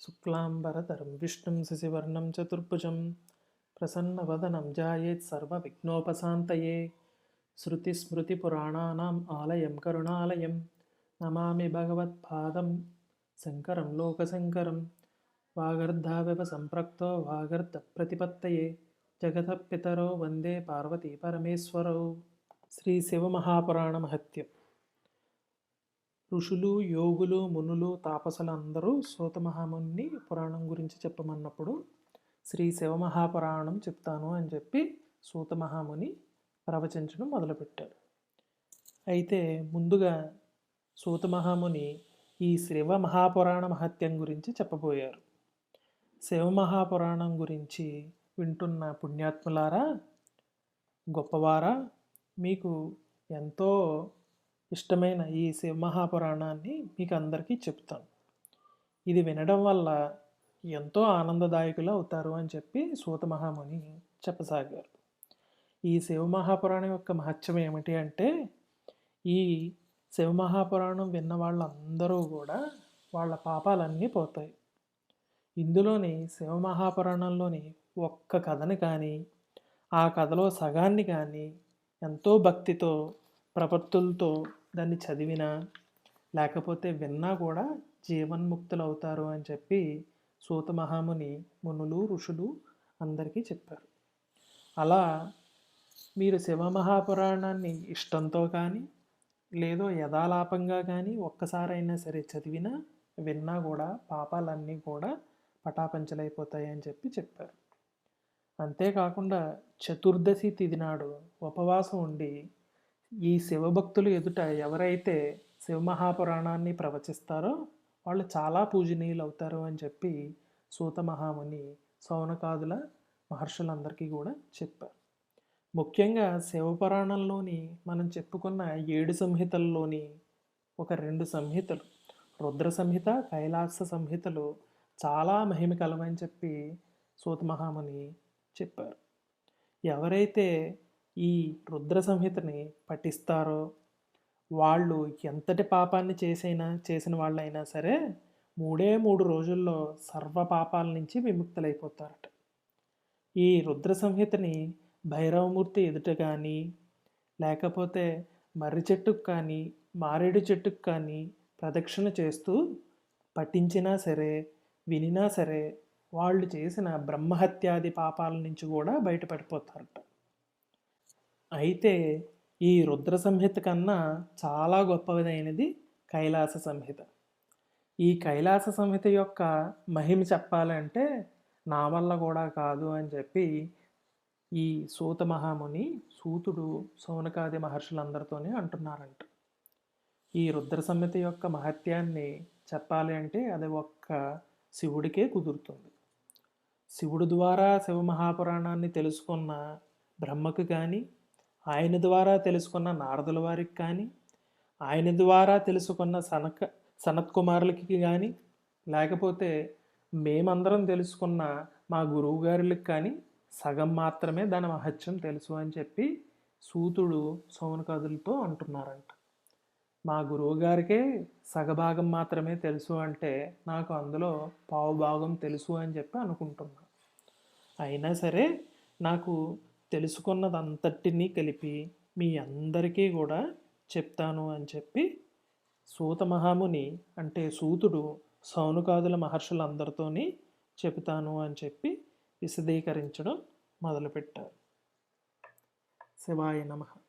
శుక్లాంబరధరం విష్ణుం శశివర్ణం చతుర్భుజం ప్రసన్నవదనం జాయేత్ సర్వవిఘ్నోపశాంతయే. శృతిస్మృతిపురాణానాం ఆలయం కరుణాలయం. నమామి భగవత్పాదం శంకరం లోకశంకరం. వాగర్ధావివ సంప్రక్తో వాగర్ధ ప్రతిపత్తయే. జగత పితరో వందే పార్వతీ పరమేశ్వరౌ. శ్రీ శివమహాపురాణ మహత్యం ఋషులు యోగులు మునులు తాపసులు అందరూ సూతమహాముని పురాణం గురించి చెప్పమన్నప్పుడు శ్రీ శివమహాపురాణం చెప్తాను అని చెప్పి సూతమహాముని ప్రవచించడం మొదలుపెట్టారు. అయితే ముందుగా సూతమహాముని ఈ శివ మహాపురాణ మహత్యం గురించి చెప్పబోయారు. శివమహాపురాణం గురించి వింటున్న పుణ్యాత్ములారా గొప్పవారా మీకు ఎంతో ఇష్టమైన ఈ శివ మహాపురాణాన్ని మీకు అందరికీ చెప్తాను. ఇది వినడం వల్ల ఎంతో ఆనందదాయకులు అవుతారు అని చెప్పి సూత మహాముని చెప్పసాగారు. ఈ శివ మహాపురాణం యొక్క మహత్యం ఏమిటి అంటే ఈ శివ మహాపురాణం విన్న వాళ్ళందరూ కూడా వాళ్ళ పాపాలన్నీ పోతాయి. ఇందులోని శివ మహాపురాణంలోని ఒక్క కథని కానీ ఆ కథలో సగాన్ని కానీ ఎంతో భక్తితో ప్రపత్తులతో దాన్ని చదివినా లేకపోతే విన్నా కూడా జీవన్ముక్తులు అవుతారు అని చెప్పి సూత మహాముని మునులు ఋషులు అందరికీ చెప్పారు. అలా మీరు శివమహాపురాణాన్ని ఇష్టంతో కానీ లేదో యథాలాపంగా కానీ ఒక్కసారైనా సరే చదివినా విన్నా కూడా పాపాలన్నీ కూడా పటాపంచలైపోతాయని చెప్పి చెప్పారు. అంతేకాకుండా చతుర్దశి తిది నాడు ఉపవాసం ఉండి ఈ శివభక్తులు ఎదుట ఎవరైతే శివమహాపురాణాన్ని ప్రవచిస్తారో వాళ్ళు చాలా పూజనీయులు అవుతారు అని చెప్పి సూత మహాముని సౌనకాదుల మహర్షులందరికీ కూడా చెప్పారు. ముఖ్యంగా శివపురాణంలోని మనం చెప్పుకున్న ఏడు సంహితల్లోని ఒక రెండు సంహితలు రుద్ర సంహిత కైలాస సంహితలు చాలా మహిమ కలవని చెప్పి సూత మహాముని చెప్పారు. ఎవరైతే ఈ రుద్ర సంహితని పఠిస్తారో వాళ్ళు ఎంతటి పాపాన్ని చేసైనా చేసిన వాళ్ళైనా సరే మూడే మూడు రోజుల్లో సర్వ పాపాల నుంచి విముక్తులైపోతారట. ఈ రుద్ర సంహితని భైరవమూర్తి ఎదుట కానీ లేకపోతే మర్రి చెట్టుకు కానీ మారేడు చెట్టుకు కానీ ప్రదక్షిణ చేస్తూ పఠించినా సరే వినినా సరే వాళ్ళు చేసిన బ్రహ్మహత్యాది పాపాల నుంచి కూడా బయటపడిపోతారట. అయితే ఈ రుద్ర సంహిత కన్నా చాలా గొప్పదైనది కైలాస సంహిత. ఈ కైలాస సంహిత యొక్క మహిమ చెప్పాలంటే నా వల్ల కూడా కాదు అని చెప్పి ఈ సూత మహాముని సూతుడు సౌనకాది మహర్షులందరితోనే అంటున్నారంట. ఈ రుద్ర సంహిత యొక్క మహత్యాన్ని చెప్పాలి అంటే అది ఒక్క శివుడికే కుదురుతుంది. శివుడు ద్వారా శివ మహాపురాణాన్ని తెలుసుకున్న బ్రహ్మకు కానీ ఆయన ద్వారా తెలుసుకున్న నారదుల వారికి కానీ ఆయన ద్వారా తెలుసుకున్న సనక సనత్ కుమారులకి కానీ లేకపోతే మేమందరం తెలుసుకున్న మా గురువు గారులకు కానీ సగం మాత్రమే దాని మహత్యం తెలుసు అని చెప్పి సూతుడు సౌనకాదులతో అంటున్నారంట. మా గురువు గారికే సగభాగం మాత్రమే తెలుసు అంటే నాకు అందులో పావు భాగం తెలుసు అని చెప్పి అనుకుంటున్నా. అయినా సరే నాకు తెలుసుకున్నదంతటినీ కలిపి మీ అందరికీ కూడా చెప్తాను అని చెప్పి సూత మహాముని అంటే సూతుడు సౌనుకాదుల మహర్షులందరితోని చెబుతాను అని చెప్పి విశదీకరించడం మొదలుపెట్టారు. శివాయ నమః.